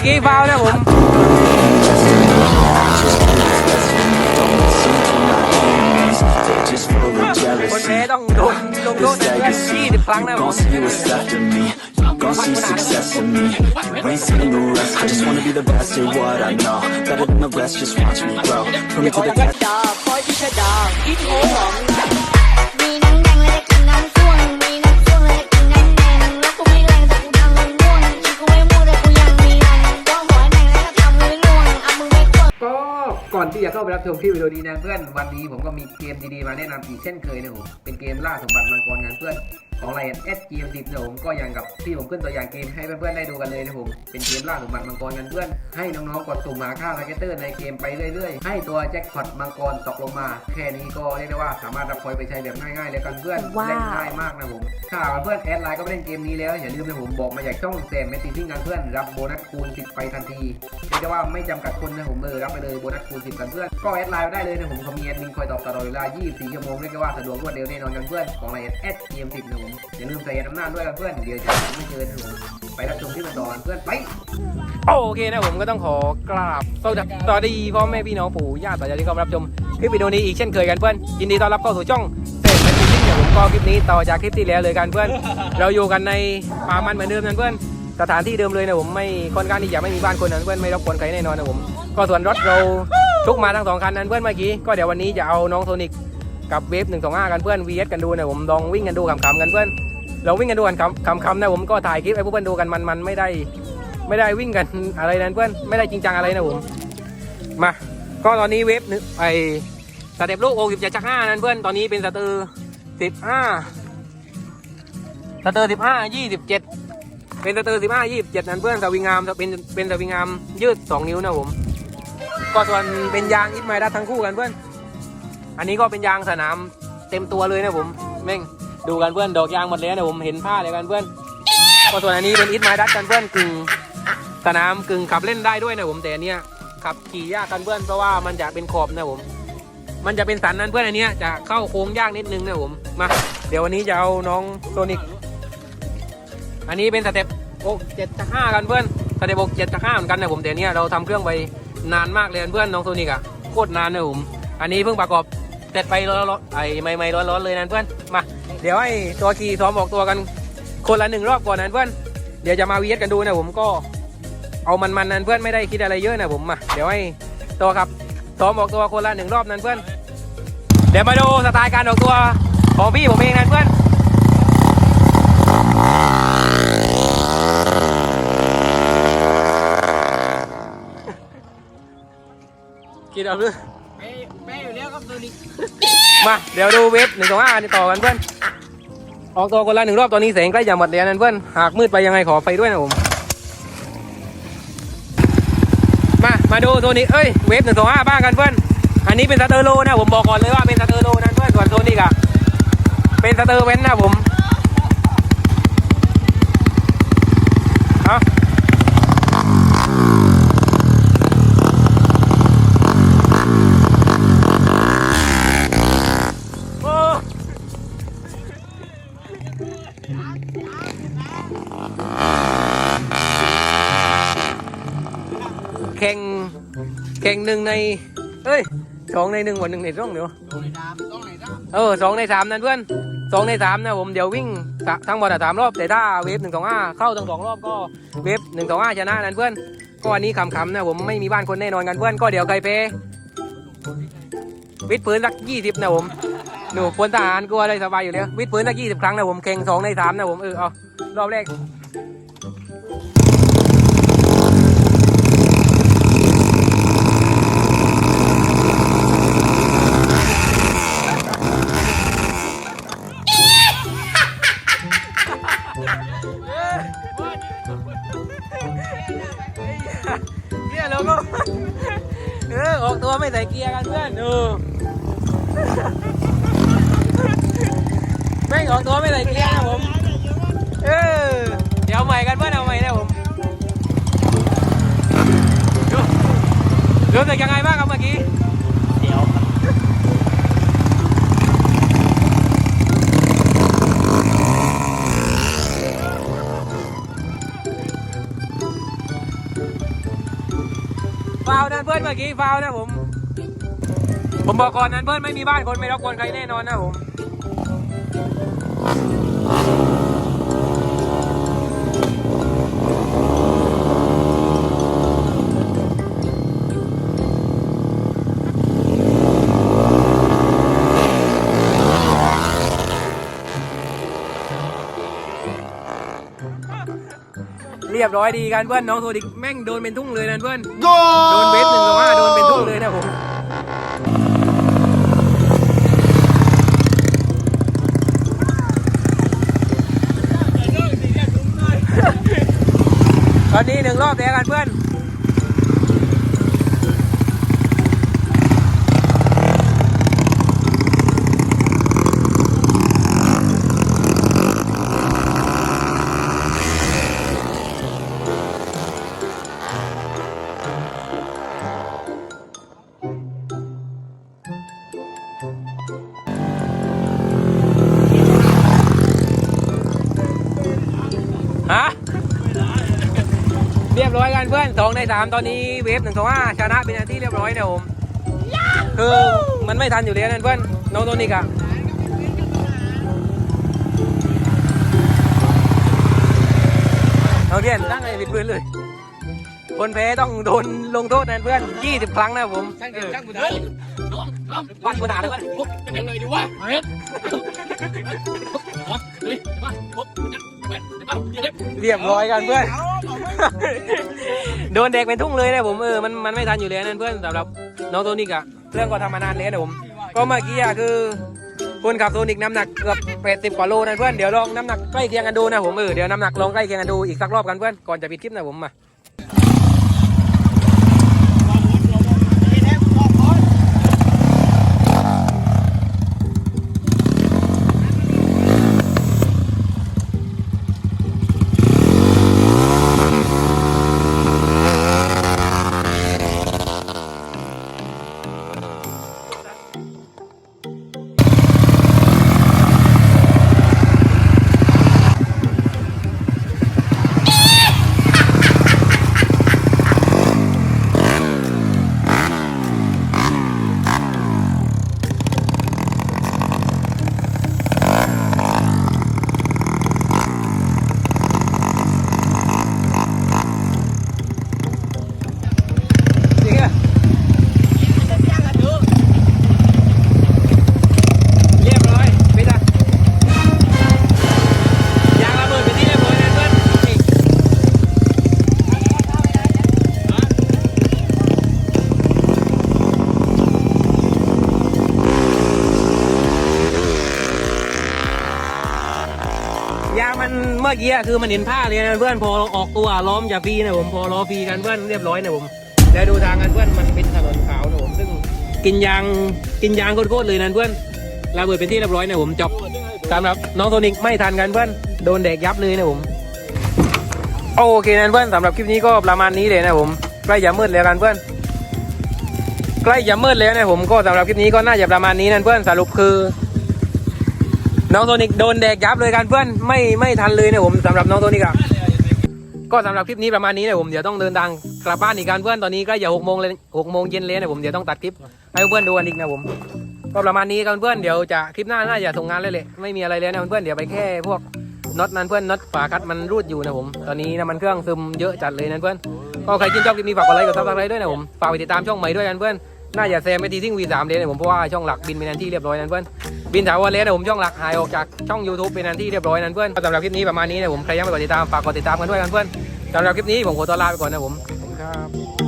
อกี้ฟาวล์นะผม They're just full of คนแพ้ jealousy. ต้องโดนลงโทษ This นะเพื่อน legacy, 20 ครั้งนะผ gon' ม see what's left of me. You gon' see success in me. You ain't seen the rest. I just wanna be the best at what I know. Better than the rest, just watch me grow. Put me to the test. ดอกคอยที่ชะดอกคิดโหของ เข้าไปรับชมคลิปวิดีโอนี้นะเพื่อนวันนี้ผมก็มีเกมดีๆมาแนะนำอีกเช่นเคยนะผมเป็นเกมล่าสมบัติมังกรงานเพื่อน ของไลน์เอสเกมดิบนะผมก็อย่างกับที่ผมขึ้นตัวอย่างเกมให้เพื่อนๆได้ดูกันเลยนะผมเป็นเกมล่าสมบัติมังกรกันเพื่อนให้น้องๆกดสุ่มหาค่าสเก็ตเตอร์ในเกมไปเรื่อยๆ ให้ตัวแจ็คพอตมังกรตกลงมา แค่นี้ก็เรียกได้ว่าสามารถรับพอยไปใช้แบบง่ายๆเลยกันเพื่อนเล่นง่ายมากนะผมถ้าเพื่อนแอดไลน์ก็ไปเล่นเกมนี้แล้วอย่าลืมนะผมบอกมาจากช่องแซมแมตติทิ้งกันเพื่อนรับโบนัสคูณ10ไปทันทีเรียกได้ว่าไม่จำกัดคนนะผมเออรับไปเลยโบนัสคูณ10กันเพื่อนก็แอดไลน์ได้เลยนะผมเขามีแอดมินคอยตอบตลอดเวลา 24 ชั่วโมงเรียกได้ว่าสะดวกรวดเร็วแน่นอนกันเพื่อนของไลน์แอดเม10นะผมอย่าลืมใส่อำนาจด้วยกันเพื่อนเดี๋ยวจะไม่เจอนะผมไปรับชมที่มันต่อนเพื่อนไปโอเคนะผมก็ต้องขอกราบสวัสดีพ่อแม่พี่น้องปู่ย่าตายายที่เข้ามารับชมคลิปวิดีโอนี้อีกเช่นเคยกันเพื่อนยินดีต้อนรับเข้าสู่ช่องเต้นเป็นจริงเนี่ยผมก็คลิปนี้ต่อจากคลิปที่แล้วเลยกันเพื่อน เราอยู่กันในป่ามันเหมือนเดิมนะเพื่อนสถานที่เดิมเลยนะผมไม่ค่อนข้างที่จะไม่มีบ้านคนนะเพื่อนไม่รบกวนใครแน่นอนนะผมก็ส่วนรถเราทุกมาทั้งสองคันนั้นเพื่อนเมื่อกี้ก็เดี๋ยววันนี้จะเอาน้องโทนิก กับเวฟหนึ่งสองห้ากันเพื่อน VS กันดูนะผมลองวิ่งกันดูขำๆกันเพื่อนเราวิ่งกันดูกันขำๆนะผมก็ถ่ายคลิปให้เพื่อนดูกันมันๆไม่ได้ไม่ได้วิ่งกันอะไรนั้นเพื่อนไม่ได้จริงจังอะไรนะผมมาก็ตอนนี้เวฟนึกไอสเต็ปลูกโอสิบเจ็ดจักห้านั้นเพื่อนตอนนี้เป็นสเตอร์สิบห้าสเตอร์สิบห้ายี่สิบเจ็ดเป็นสเตอร์สิบห้ายี่สิบเจ็ดนั้นเพื่อนสวิงงามเป็นเป็นสวิงงามยืดสองนิ้วนะผมก็ส่วนเป็นยางอิทไมดัสทั้งคู่กันเพื่อน อันนี้ก็เป็นยางสนามเต็มตัวเลยนะผมแม่งดูกันเพื่อนดอกยางหมดแล้วนะผมเห็นผ้าเลยกันเพื่อนก็ส่วนอันนี้เป็นอิทไมดัสกันเพื่อนกึ่งสนามกึ่งขับเล่นได้ด้วยนะผมแต่อันเนี้ยขับขี่ยากกันเพื่อนเพราะว่ามันจะเป็นขอบนะผม มันจะเป็นสันนั้นเพื่อนอันเนี้ยจะเข้าโค้งยากนิดนึงนะผมมาเดี๋ยววันนี้จะเอาน้องโซนิกอันนี้เป็นสเต็ปโอเจ็ดห้ากันเพื่อนสเต็ปโอเจ็ดห้าเหมือนกันนะผมแต่อันเนี้ยเราทำเครื่องไปนานมากเลยเพื่อนน้องโซนิกอะโคตรนานนะผมอันนี้เพิ่งประกอบ เสร็จไปร้อนๆไอ้ไม่ไม่ร้อนๆเลยนะเพื่อนมา เดี๋ยวให้ตัวขี่ซ้อมออกตัวกันคนละหนึ่งรอบก่อนนะเพื่อนเดี๋ยวจะมาวีเอสกันดูนะผมก็เอามันๆนันเพื่อนไม่ได้คิดอะไรเยอะนะผมมาเดี๋ยวให้ตัวครับซ้อมออกตัวคนละหนึ่งรอบนันเพื่อน เดี๋ยวมาดูสไตล์การออกตัวของพี่ผมเองนันเพื่อนคิดเอาเรื่อง แม่อยู่แล้วครับตัวนี้มาเดี๋ยวดูเวฟหนึ่งสองห้าต่อกันเพื่อนออกตัวคนละหนึ่งรอบตอนนี้แสงใกล้จะหมดแล้วนั่นเพื่อนหากมืดไปยังไงขอไฟด้วยนะผมมามาดูตัวนี้เอ้ยเวฟหนึ่งสองห้าบ้างกันเพื่อนอันนี้เป็นสเตอร์โลนะผมบอกก่อนเลยว่าเป็นสเตอร์โลนั่นเพื่อนส่วนตัวนี้กะเป็นสเตอร์เว้นนะผม แข่งแข่งหนึ่งในเอ้ยสองในหนึ่งวันหนึ่งในร่องเดี๋ยวต้องไหนดามต้องไหนดามเออสองในสามนั่นเพื่อนสองในสามนะผมเดี๋ยววิ่งสะทั้งหมดอะสามรอบแต่ถ้าเวฟหนึ่งสองห้าเข้าทั้งสองรอบก็เวฟหนึ่งสองห้าชนะนั่นเพื่อนก็อันนี้ขำๆนะผมไม่มีบ้านคนแน่นอนกันเพื่อนก็เดี๋ยวใครเพวิดพื้นสักยี่สิบนะผมหนูพลทหารกลัวเลยสบายอยู่แล้ววิดพื้นสักยี่สิบครั้งนะผมแข่งสองในสามนะผมเออเอารอบแรก เพื่ออแม่งออกตัวไม่ใส่เกียร์นะผม เออ เดี๋ยวใหม่กันเพื่อนเอาใหม่นะผมดูรู้สึกยังไงบ้างครับเมื่อกี้เดี๋ยวฟาวนั่นเพื่อนเมื่อกี้ฟาวนะผม ผมบอกก่อนนั้นเพื่อนไม่มีบ้านคนไม่รบกวนใครแน่นอนนะผมเรียบร้อยดีกันเพื่อนน้องโทดิกแม่งโดนเป็นทุ่งเลยนั่นเพื่อนโดนเวฟหนึ่งสองห้าโดนเป็นทุ่งเลยนะผม ตอนนี้หนึ่งรอบแล้วกันเพื่อนฮะ เรียบร้อยกันเพื่อนสองในสามตอนนี้เวฟหนึ่งสองห้าชนะเป็นที่เรียบร้อยนะผมคือมันไม่ทันอยู่แล้วนั่นเพื่อนน้องโทนิกอะเอาเทียนตั้งไอ้ปิดปืนเลยคนแพ้ต้องโดนลงโทษนั่นเพื่อน20 ครั้งนะผมช่างเกิดช่างกูได้วัดกูด่าเลยเพื่อนยังไงดีวะเฮ้ยเรียบร้อยกันเพื่อน โดนเด็กเป็นทุ่งเลยนะผมเออมันมันไม่ทันอยู่แล้วนั่นเพื่อนสำหรับน้องโทนิกอะเรื่องก็ทำมานานแล้วนะผม ก็เมื่อกี้อะคือคนขับโทนิกน้ำหนักเกือบแปดสิบกว่าโลนะเพื่อนเดี๋ยวลองน้ำหนักใกล้เคียงกันดูนะผมเออเดี๋ยวน้ำหนักลองใกล้เคียงกันดูอีกสักรอบกันเพื่อนก่อนจะปิดคลิปนะผมมา เมื่อกี้คือมันเห็นผ้าเลยนะเพื่อนพอออกตัวล้อมจะฟรีนะผมพอล้อฟรีกันเพื่อนเรียบร้อยนะผมแล้วดูทางกันเพื่อนมันเป็นถนนขาวนะผมซึ่งกินยางกินยางโคตรๆเลยนะเพื่อนระเบิดเป็นที่เรียบร้อยนะผมจบสำหรับน้องโทนิกไม่ทันกันเพื่อนโดนเด็กยับเลยนะผมโอเคนะเพื่อนสำหรับคลิปนี้ก็ประมาณนี้เลยนะผมใกล้จะมืดแล้วกันเพื่อนใกล้จะมืดแล้วนะผมก็สำหรับคลิปนี้ก็น่าจะประมาณนี้นะเพื่อนสรุปคือ น้องโทนิกโดนแดกยับเลยกันเพื่อนไม่ไม่ทันเลยนะผมสำหรับน้องโทนิกอะก็สำหรับคลิปนี้ประมาณนี้นะผมเดี๋ยวต้องเดินทางกลับบ้านอีกกันเพื่อนตอนนี้ก็อย่าหกโมงเลยหกโมงเย็นเลยนะผมเดี๋ยวต้องตัดคลิปให้เพื่อนดูกันอีกนะผมก็ประมาณนี้กันเพื่อนเดี๋ยวจะคลิปหน้าน่าจะส่งงานเลยเลยไม่มีอะไรเลยนะเพื่อนเดี๋ยวไปแค่พวกน็อตนั้นเพื่อนน็อตฝาคัดมันรูดอยู่นะผมตอนนี้น้ำมันเครื่องซึมเยอะจัดเลยนะเพื่อนก็ใครชื่นชอบคลิปนี้ฝากกดไลค์กดซับสไครต์ด้วยนะผมฝากไปติดตามช่องใหม่ด้วยกันเพื่อนน่าจะแซมไปทีทิ้งวีสามเลยนะผมเพราะว่าช่องหลักบินไปนันที่เรียบร้อยนะเพื่อน บินถาวรเลยนะผมช่องหลักหายออกจากช่อง YouTube เป็นอันที่เรียบร้อยนั้นเพื่อนสำหรับคลิปนี้ประมาณนี้นะผมใครยังไม่กดติดตามฝากกดติดตามกันด้วยกันเพื่อนสำหรับคลิปนี้ผมขอตัวลาไปก่อนนะผมขอบคุณครับ